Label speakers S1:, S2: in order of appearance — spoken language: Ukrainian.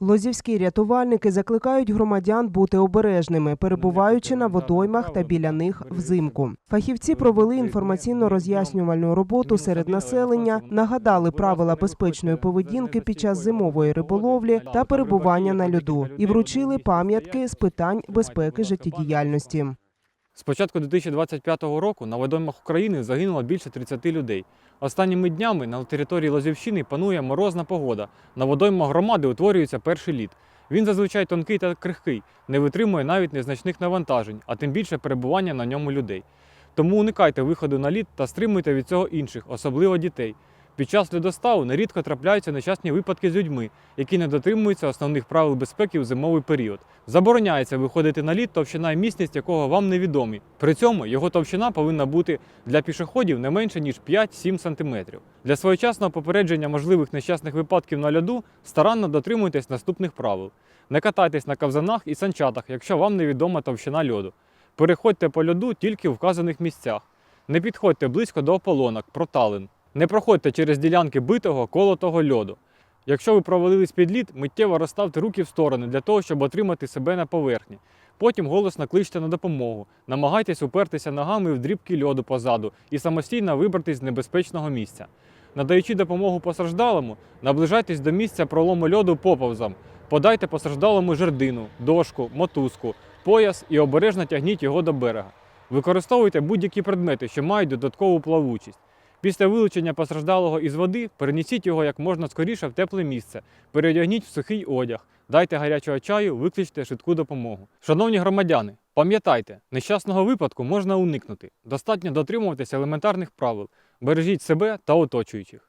S1: Лозівські рятувальники закликають громадян бути обережними, перебуваючи на водоймах та біля них взимку. Фахівці провели інформаційно роз'яснювальну роботу серед населення, нагадали правила безпечної поведінки під час зимової риболовлі та перебування на льоду і вручили пам'ятки з питань безпеки життєдіяльності.
S2: З початку 2025 року на водоймах України загинуло більше 30 людей. Останніми днями на території Лозівщини панує морозна погода. На водоймах громади утворюється перший лід. Він зазвичай тонкий та крихкий, не витримує навіть незначних навантажень, а тим більше перебування на ньому людей. Тому уникайте виходу на лід та стримуйте від цього інших, особливо дітей. Під час льодоставу нерідко трапляються нещасні випадки з людьми, які не дотримуються основних правил безпеки в зимовий період. Забороняється виходити на лід, товщина і міцність якого вам невідомі. При цьому його товщина повинна бути для пішоходів не менше ніж 5-7 см. Для своєчасного попередження можливих нещасних випадків на льоду старанно дотримуйтесь наступних правил: не катайтесь на ковзанах і санчатах, якщо вам невідома товщина льоду. Переходьте по льоду тільки в вказаних місцях. Не підходьте близько до ополонок, проталин. Не проходьте через ділянки битого колотого льоду. Якщо ви провалились під лід, миттєво розставте руки в сторони для того, щоб отримати себе на поверхні. Потім голосно кличте на допомогу. Намагайтесь упертися ногами в дрібки льоду позаду і самостійно вибратись з небезпечного місця. Надаючи допомогу постраждалому, наближайтесь до місця пролому льоду поповзом. Подайте постраждалому жердину, дошку, мотузку, пояс і обережно тягніть його до берега. Використовуйте будь-які предмети, що мають додаткову плавучість. Після вилучення постраждалого із води перенесіть його як можна скоріше в тепле місце, переодягніть в сухий одяг, дайте гарячого чаю, викличте швидку допомогу. Шановні громадяни, пам'ятайте, нещасного випадку можна уникнути. Достатньо дотримуватися елементарних правил. Бережіть себе та оточуючих.